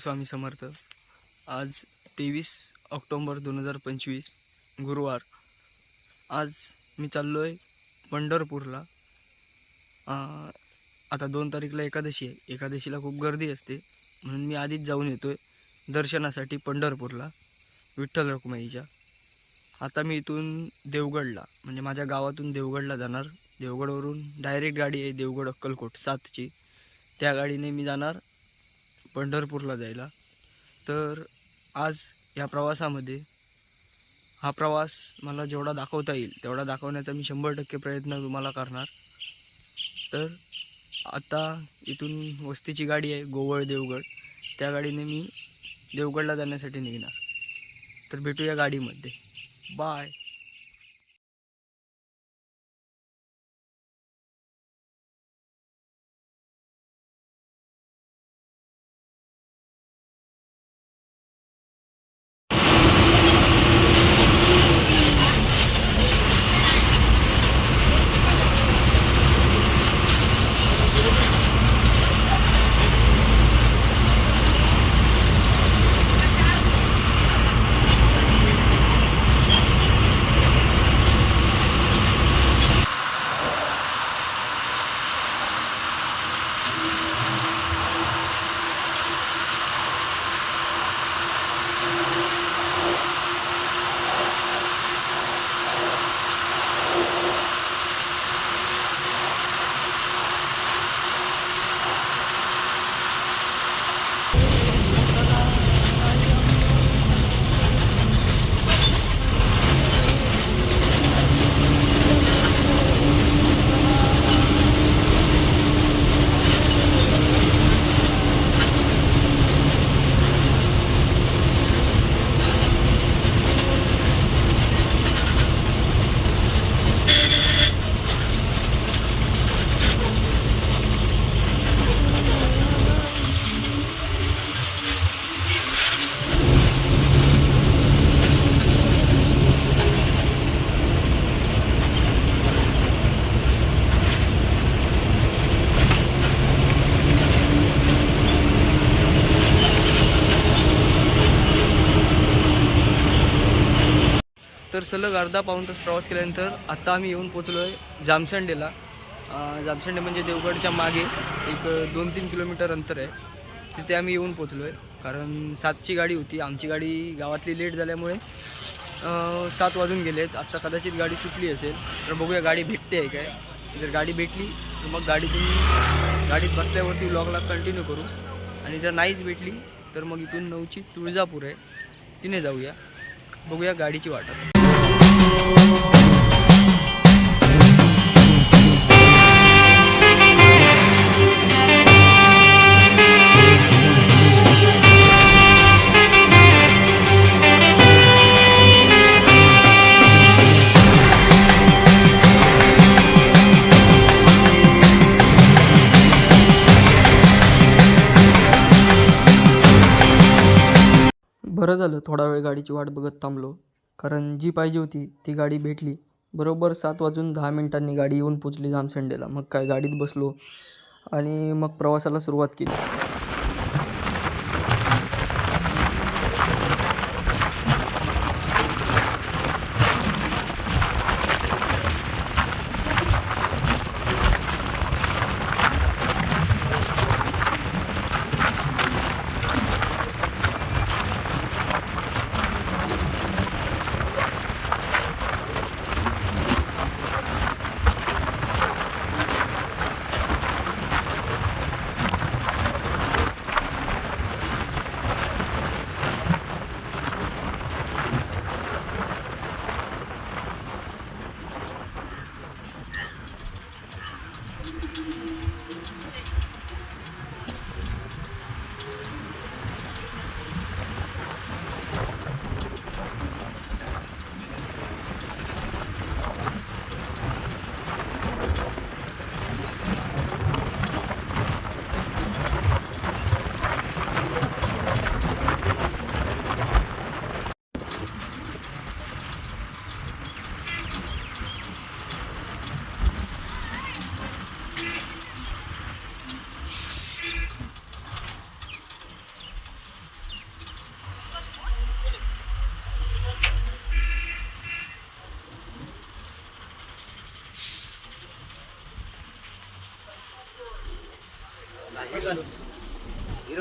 स्वामी समर्थ. आज तेवीस ऑक्टोंबर दोन हजार पंचवीस गुरुवार. आज मी चाललो आहे पंढरपूरला आता दोन तारीखला एकादशी आहे. एकादशीला खूप गर्दी असते. म्हणून मी आधीच जाऊन येतो आहे दर्शनासाठी पंढरपूरला विठ्ठल रखुमाईच्या. आता मी इथून देवगडला म्हणजे माझ्या गावातून देवगडला जाणार. देवगडवरून डायरेक्ट गाडी आहे देवगड अक्कलकोट सातची. त्या गाडीने मी जाणार. पंढरपूरला जायला. तर आज या प्रवासामध्ये हा प्रवास मला जेवढा दाखवता येईल तेवढा दाखवण्याचा मी शंभर टक्के प्रयत्न तुम्हाला करणार. तर आता इथून वस्तीची गाडी आहे गोवळ देवगड. त्या गाडीने मी देवगडला जाण्यासाठी निघणार. तर भेटूया गाडीमध्ये. बाय. तर सलग अर्धा पाऊण तास प्रवास केल्यानंतर आत्ता आम्ही येऊन पोचलो आहे जामसंडेला जामसंडे म्हणजे देवगडच्या मागे एक दोन तीन किलोमीटर अंतर आहे. तिथे आम्ही येऊन पोचलो आहे कारण सातची गाडी होती. आमची गाडी गावातली लेट झाल्यामुळे सात वाजून गेले आहेत आत्ता कदाचित गाडी सुटली असेल. तर बघूया गाडी भेटते आहे काय? जर गाडी भेटली तर मग गाडीतून गाडीत बसल्यावरती व्लॉगला कंटिन्यू करू. आणि जर नाहीच भेटली तर मग इथून नऊची तुळजापूर आहे. तिने जाऊया. बघूया गाडीची वाट बरं झालं थोडा वेळ गाडीची वाट बघत थांबलो. कारण जी पाहिजे होती ती गाडी भेटली. बरोबर सात वाजून दहा मिनिटांनी गाडी येऊन पोचली जामसंडेला मग काय गाडीत बसलो आणि मग प्रवासाला सुरुवात केली.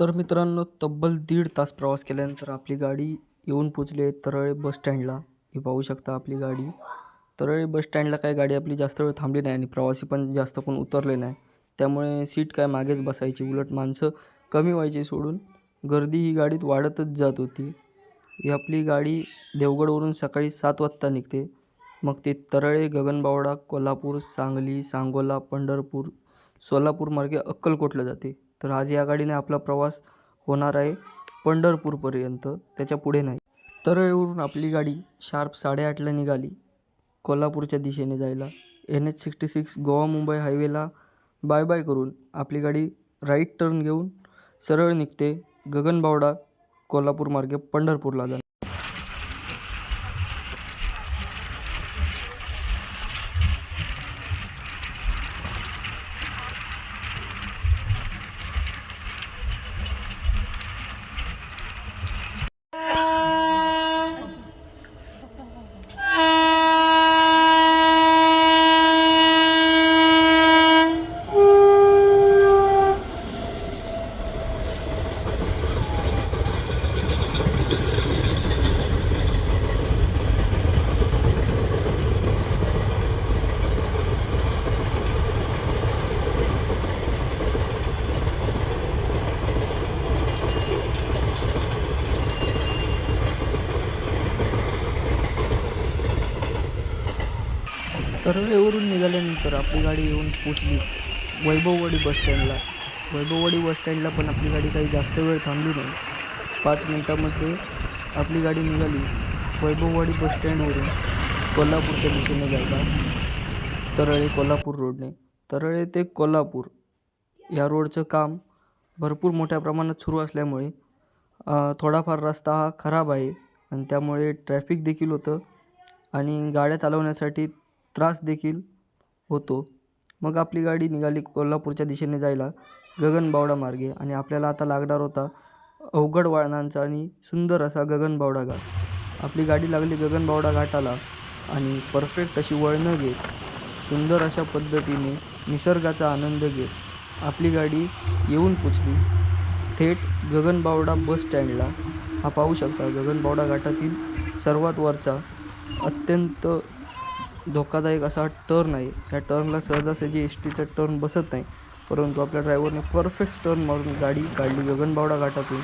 तर मित्रांनो तब्बल दीड तास प्रवास केल्यानंतर आपली गाडी येऊन पोचली आहे तरळे बस स्टँडला. हे पाहू शकता आपली गाडी. तरळे बस स्टँडला काय गाडी आपली जास्त वेळ थांबली नाही आणि प्रवासी पण जास्त कोण उतरले नाही. त्यामुळे सीट काय मागेच बसायची. उलट माणसं कमी व्हायची सोडून गर्दी ही गाडीत वाढतच जात होती. ही आपली गाडी देवगडवरून सकाळी सात वाजता निघते. मग ते तरळे गगनबावडा कोल्हापूर सांगली सांगोला पंढरपूर सोलापूर मार्गे अक्कलकोटला जाते. तर आज या गाडीने आपला प्रवास होणार आहे पंढरपूरपर्यंत त्याच्या पुढे नाही. तरळवरून आपली गाडी शार्प साडेआठला निघाली कोल्हापूरच्या दिशेने जायला. N H sixty six Goa Mumbai हायवेला bye bye करून आपली गाडी राईट टर्न घेऊन सरळ निघते गगनबावडा कोल्हापूर मार्गे पंढरपूरला जाणार कर्वेवरून निघाल्यानंतर आपली गाडी येऊन पोचली वैभववाडी बसस्टँडला वैभववाडी बसस्टँडला पण आपली गाडी काही जास्त वेळ थांबली नाही. पाच मिनटामध्ये आपली गाडी निघाली वैभववाडी बसस्टँडवरून कोल्हापूरच्या दिशेने जायला तरळे कोल्हापूर रोडने. तरळे ते कोल्हापूर या रोडचं काम भरपूर मोठ्या प्रमाणात सुरू असल्यामुळे थोडाफार रस्ता हा खराब आहे आणि त्यामुळे ट्रॅफिक देखील होतं आणि गाड्या चालवण्यासाठी त्रास देखील होतो. मग आपली गाडी निघाली कोल्हापूरच्या दिशेने जायला गगनबावडा मार्गे आणि आपल्याला आता लागणार होता अवघड वळणांचा आणि सुंदर असा गगनबावडा घाट. आपली गाडी लागली गगनबावडा घाटाला आणि परफेक्ट अशी वळणं घेत सुंदर अशा पद्धतीने निसर्गाचा आनंद घेत आपली गाडी येऊन पोचली. थेट गगनबावडा बस स्टँडला. हा पाहू शकता गगनबावडा घाटातील सर्वात वरचा अत्यंत धोकादायक असा टर्न आहे. या टर्नला सहजासहजी एस टीचा टर्न बसत नाही. परंतु आपल्या ड्रायव्हरने परफेक्ट टर्न मारून गाडी काढली गगनबावडा घाटातून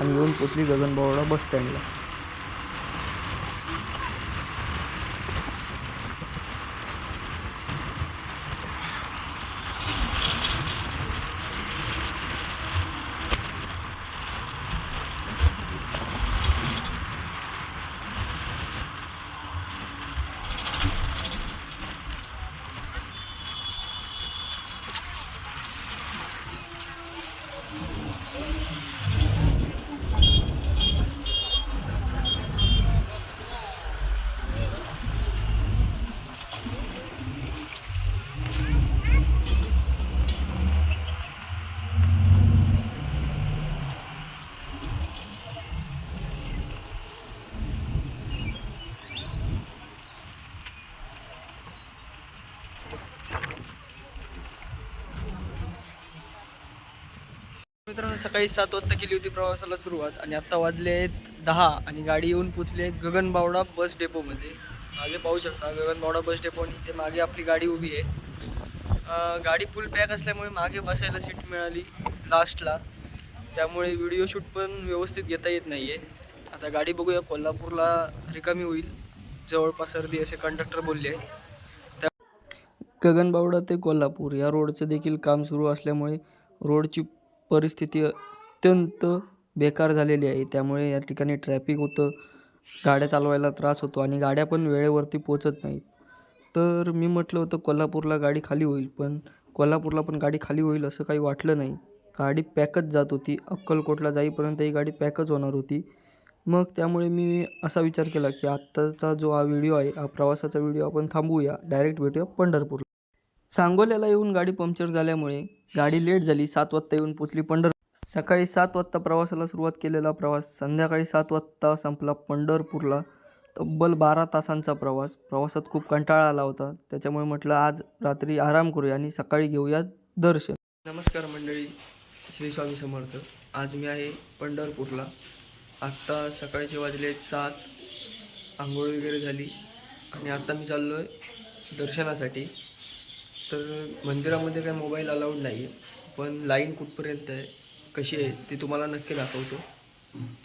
आणि येऊन पोचली गगनबावडा बस स्टँडला मित्रांनो सकाळी सात वाजता केली होती प्रवासाला सुरुवात आणि आत्ता वाजले आहेत दहा आणि गाडी येऊन पोचली आहे गगनबावडा बस डेपोमध्ये. मागे पाहू शकता गगनबावडा बस डेपो आणि इथे मागे आपली गाडी उभी आहे. गाडी फुल पॅक असल्यामुळे मागे बसायला सीट मिळाली लास्टला त्यामुळे व्हिडिओ शूट पण व्यवस्थित घेता येत नाही आहे आता गाडी बघूया कोल्हापूरला रिकामी होईल. जवळपास अर्धी असे कंडक्टर बोलले आहेत. गगनबावडा ते कोल्हापूर या रोडचं देखील काम सुरू असल्यामुळे रोडची परिस्थिती अत्यंत बेकार झालेली आहे. त्यामुळे या ठिकाणी ट्रॅफिक होतं गाड्या चालवायला त्रास होतो आणि गाड्या पण वेळेवरती पोचत नाहीत. तर मी म्हटलं होतं कोल्हापूरला गाडी खाली होईल पण कोल्हापूरला पण गाडी खाली होईल असं काही वाटलं नाही. गाडी पॅकच जात होती. अक्कलकोटला जाईपर्यंत ही गाडी पॅकच होणार होती. मग त्यामुळे मी असा विचार केला की आत्ताचा जो हा व्हिडिओ आहे हा प्रवासाचा व्हिडिओ आपण थांबवूया डायरेक्ट भेटूया पंढरपूर सांगोल्याला येऊन गाडी पंक्चर झाल्यामुळे गाडी लेट झाली. सात वाजता येऊन पोचली पंढर सकाळी सात वाजता प्रवासाला सुरुवात केलेला प्रवास संध्याकाळी सात वाजता संपला पंढरपूरला. तब्बल बारा तासांचा प्रवास. प्रवासात खूप कंटाळा आला होता. त्याच्यामुळे म्हटलं आज रात्री आराम करूया आणि सकाळी घेऊया दर्शन. नमस्कार मंडळी. श्री स्वामी समर्थ. आज मी आहे पंढरपूरला. आत्ता सकाळचे वाजले सात. आंघोळ वगैरे झाली. आणि आत्ता मी चाललो आहे दर्शनासाठी. तर मंदिरामध्ये काय मोबाईल अलाउड नाही आहे पण लाईन कुठपर्यंत आहे कशी आहे ते तुम्हाला नक्की दाखवतो.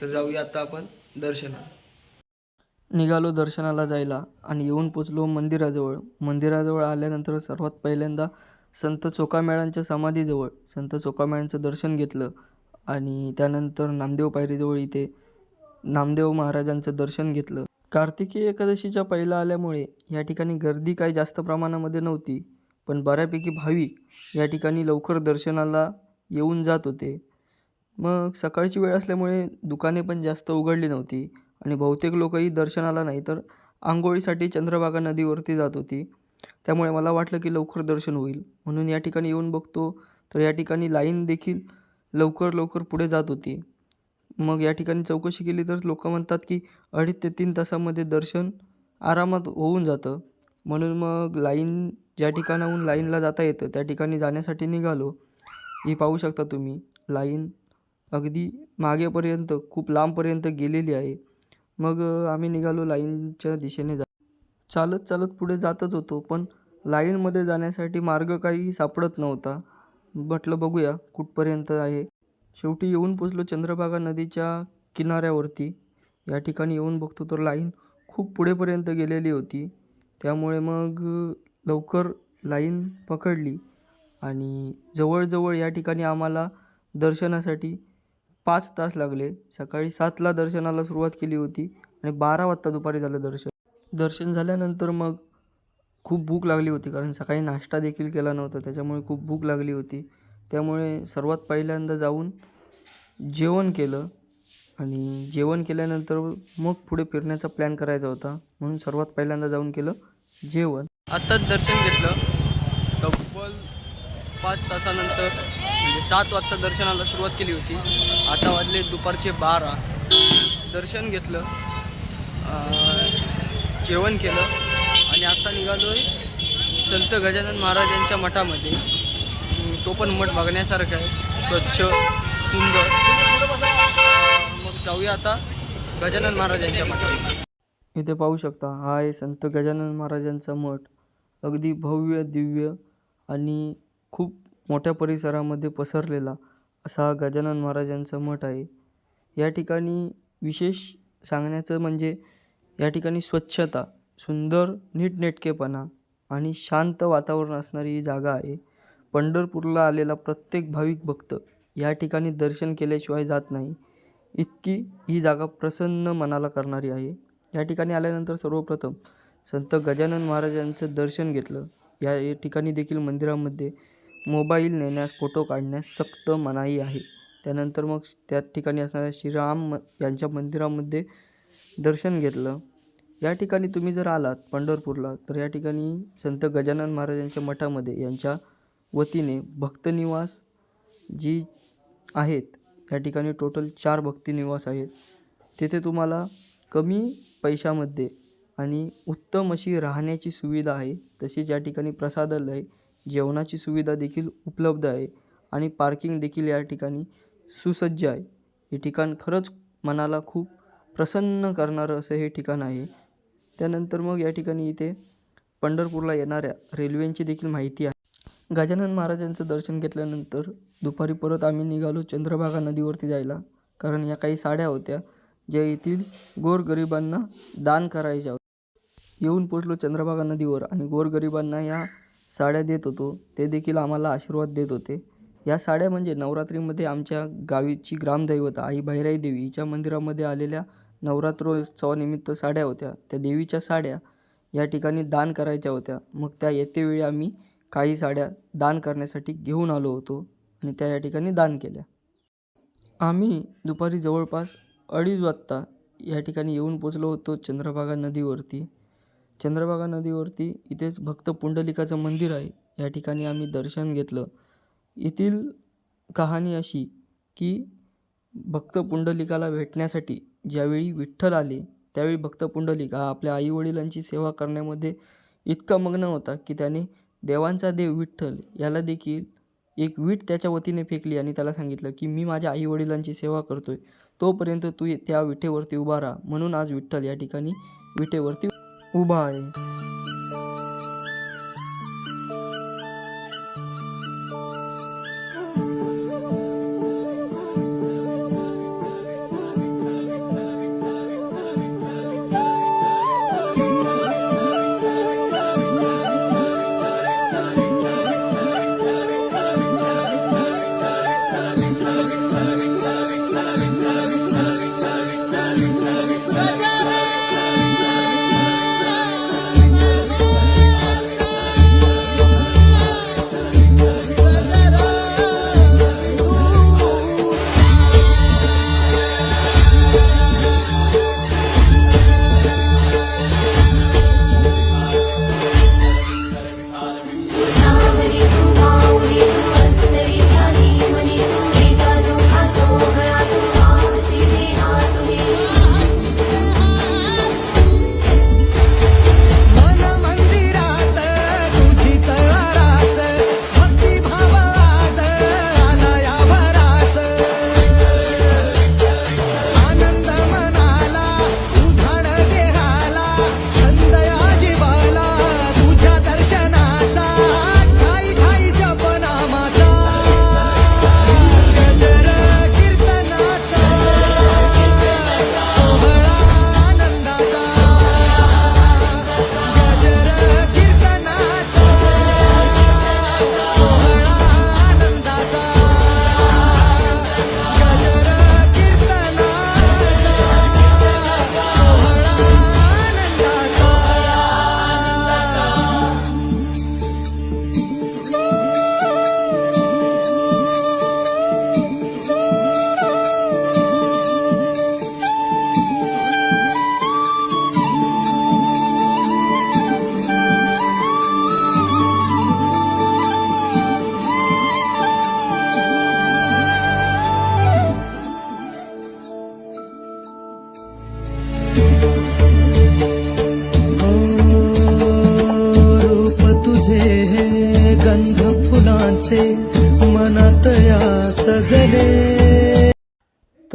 तर जाऊया आता आपण दर्शनाला. निघालो दर्शनाला जायला आणि येऊन पोचलो मंदिराजवळ. मंदिराजवळ आल्यानंतर सर्वात पहिल्यांदा संत चोकामेळांच्या समाधीजवळ. संत चोकामेळांचं दर्शन घेतलं आणि त्यानंतर नामदेव पायरीजवळ इथे नामदेव महाराजांचं दर्शन घेतलं. कार्तिकी एकादशीच्या पहिला आल्यामुळे या ठिकाणी गर्दी काही जास्त प्रमाणामध्ये नव्हती. पण बऱ्यापैकी भाविक या ठिकाणी लवकर दर्शनाला येऊन जात होते. मग सकाळची वेळ असल्यामुळे दुकाने पण जास्त उघडली नव्हती आणि बहुतेक लोकही दर्शनाला नाही तर आंघोळीसाठी चंद्रभागा नदीवरती जात होती. त्यामुळे मला वाटलं की लवकर दर्शन होईल. म्हणून या ठिकाणी येऊन बघतो तर या ठिकाणी लाईन देखील लवकर लवकर पुढे जात होती. मग या ठिकाणी चौकशी केली तर लोक म्हणतात की अडीच ते तीन तासामध्ये दर्शन आरामात होऊन जातं. म्हणून मग लाईन ज्या ठिकाणाहून लाईनला जाता येतं त्या ठिकाणी जाण्यासाठी निघालो. ही पाहू शकता तुम्ही लाईन अगदी मागेपर्यंत खूप लांबपर्यंत गेलेली आहे. मग आम्ही निघालो लाईनच्या दिशेने जा चालत चालत पुढे जातच होतो पण लाईनमध्ये जाण्यासाठी मार्ग काही सापडत नव्हता. म्हटलं बघूया कुठपर्यंत आहे. शेवटी येऊन पोचलो चंद्रभागा नदीच्या किनाऱ्यावरती. या ठिकाणी येऊन बघतो तर लाईन खूप पुढेपर्यंत गेलेली होती. त्यामुळे मग लवकर लाईन पकडली आणि जवळजवळ या ठिकाणी आम्हाला दर्शनासाठी पाच तास लागले. सकाळी सातला दर्शनाला सुरुवात केली होती आणि बारा वाजता दुपारी झालं दर्शन. दर्शन झाल्यानंतर मग खूप भूक लागली होती कारण सकाळी नाश्ता देखील केला नव्हता त्याच्यामुळे खूप भूक लागली होती. त्यामुळे सर्वात पहिल्यांदा जाऊन जेवण केलं आणि जेवण केल्यानंतर मग पुढे फिरण्याचा प्लॅन करायचा होता. म्हणून सर्वात पहिल्यांदा जाऊन केलं. जेवण. आत्ताच दर्शन घेतलं. तब्बल पाच तासानंतर म्हणजे सात वाजता दर्शनाला सुरुवात केली होती. आता वाजले दुपारचे बारा. दर्शन घेतलं. जेवण केलं. आणि आत्ता निघालो आहे संत गजानन महाराजांच्या मठामध्ये. तो पण मठ बघण्यासारखा आहे. स्वच्छ सुंदर. मग जाऊया आता गजानन महाराजांच्या मठामध्ये. इथे पाहू शकता हा आहे संत गजानन महाराजांचा मठ. अगदी भव्य दिव्य आणि खूप मोठ्या परिसरामध्ये पसरलेला असा हा गजानन महाराजांचा मठ आहे. या ठिकाणी विशेष सांगण्याचं म्हणजे या ठिकाणी स्वच्छता सुंदर नीटनेटकेपणा आणि शांत वातावरण असणारी ही जागा आहे. पंढरपूरला आलेला प्रत्येक भाविक भक्त या ठिकाणी दर्शन केल्याशिवाय जात नाही. इतकी ही जागा प्रसन्न मनाला करणारी आहे. या ठिकाणी आल्यानंतर सर्वप्रथम संत गजानन महाराजांचं दर्शन घेतलं. या या ठिकाणी देखील मंदिरामध्ये मोबाईल नेण्यास फोटो काढण्यास सक्त मनाई आहे. त्यानंतर मग त्या ठिकाणी असणाऱ्या श्रीराम म- यांच्या मंदिरामध्ये दर्शन घेतलं. या ठिकाणी तुम्ही जर आलात पंढरपूरला तर या ठिकाणी संत गजानन महाराजांच्या मठामध्ये यांच्या वतीने भक्तनिवास जी आहेत या ठिकाणी टोटल चार भक्तिनिवास आहेत. तिथे तुम्हाला कमी पैशामध्ये आणि उत्तम अशी राहण्याची सुविधा आहे. तसेच या ठिकाणी प्रसादालय जेवणाची सुविधा देखील उपलब्ध आहे आणि पार्किंग देखील या ठिकाणी सुसज्ज आहे. हे ठिकाण खरंच मनाला खूप प्रसन्न करणारं असं हे ठिकाण आहे. त्यानंतर मग या ठिकाणी इथे पंढरपूरला येणाऱ्या रेल्वेंची देखील माहिती आहे. गजानन महाराजांचं दर्शन घेतल्यानंतर दुपारी परत आम्ही निघालो चंद्रभागा नदीवरती जायला. कारण या काही साड्या होत्या. ज्या येथील गोरगरिबांना दान करायच्या येऊन पोचलो चंद्रभागा नदीवर आणि गोरगरिबांना या साड्या देत होतो. ते देखील आम्हाला आशीर्वाद देत होते. या साड्या म्हणजे नवरात्रीमध्ये आमच्या गावीची ग्रामदैवत आई भैराई देवी. हिच्या मंदिरामध्ये आलेल्या नवरात्रोत्सवानिमित्त साड्या होत्या. त्या देवीच्या साड्या या ठिकाणी दान करायच्या होत्या. मग त्या येतेवेळी आम्ही काही साड्या दान करण्यासाठी घेऊन आलो होतो आणि त्या या ठिकाणी दान केल्या. आम्ही दुपारी जवळपास अडीच वाजता या ठिकाणी येऊन पोचलो होतो चंद्रभागा नदीवरती. चंद्रभागा नदीवरती इथेच भक्त पुंडलिकाचं मंदिर आहे. या ठिकाणी आम्ही दर्शन घेतलं. येथील कहाणी अशी की भक्त पुंडलिकाला भेटण्यासाठी ज्यावेळी विठ्ठल आले त्यावेळी भक्त पुंडलिक हा आपल्या आईवडिलांची सेवा करण्यामध्ये इतका मग्न होता की त्याने देवांचा देव विठ्ठल याला देखील एक वीट त्याच्या वतीने फेकली आणि त्याला सांगितलं की मी माझ्या आईवडिलांची सेवा करतो आहे तोपर्यंत तू त्या विठेवरती उभा राहा. म्हणून आज विठ्ठल या ठिकाणी विटेवरती उभा आहे.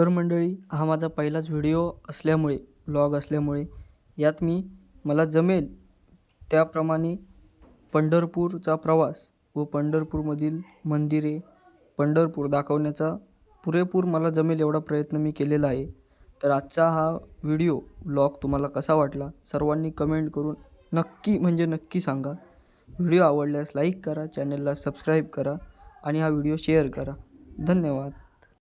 तर मंडळी हा माझा पहिलाच व्हिडिओ असल्यामुळे ब्लॉग असल्यामुळे यात मी मला जमेल त्याप्रमाणे पंढरपूरचा प्रवास व पंढरपूरमधील मंदिरे पंढरपूर दाखवण्याचा पुरेपूर मला जमेल एवढा प्रयत्न मी केलेला आहे. तर आजचा हा व्हिडिओ ब्लॉग तुम्हाला कसा वाटला सर्वांनी कमेंट करून नक्की म्हणजे नक्की सांगा. व्हिडिओ आवडल्यास लाईक करा चॅनलला सबस्क्राईब करा आणि हा व्हिडिओ शेअर करा. धन्यवाद.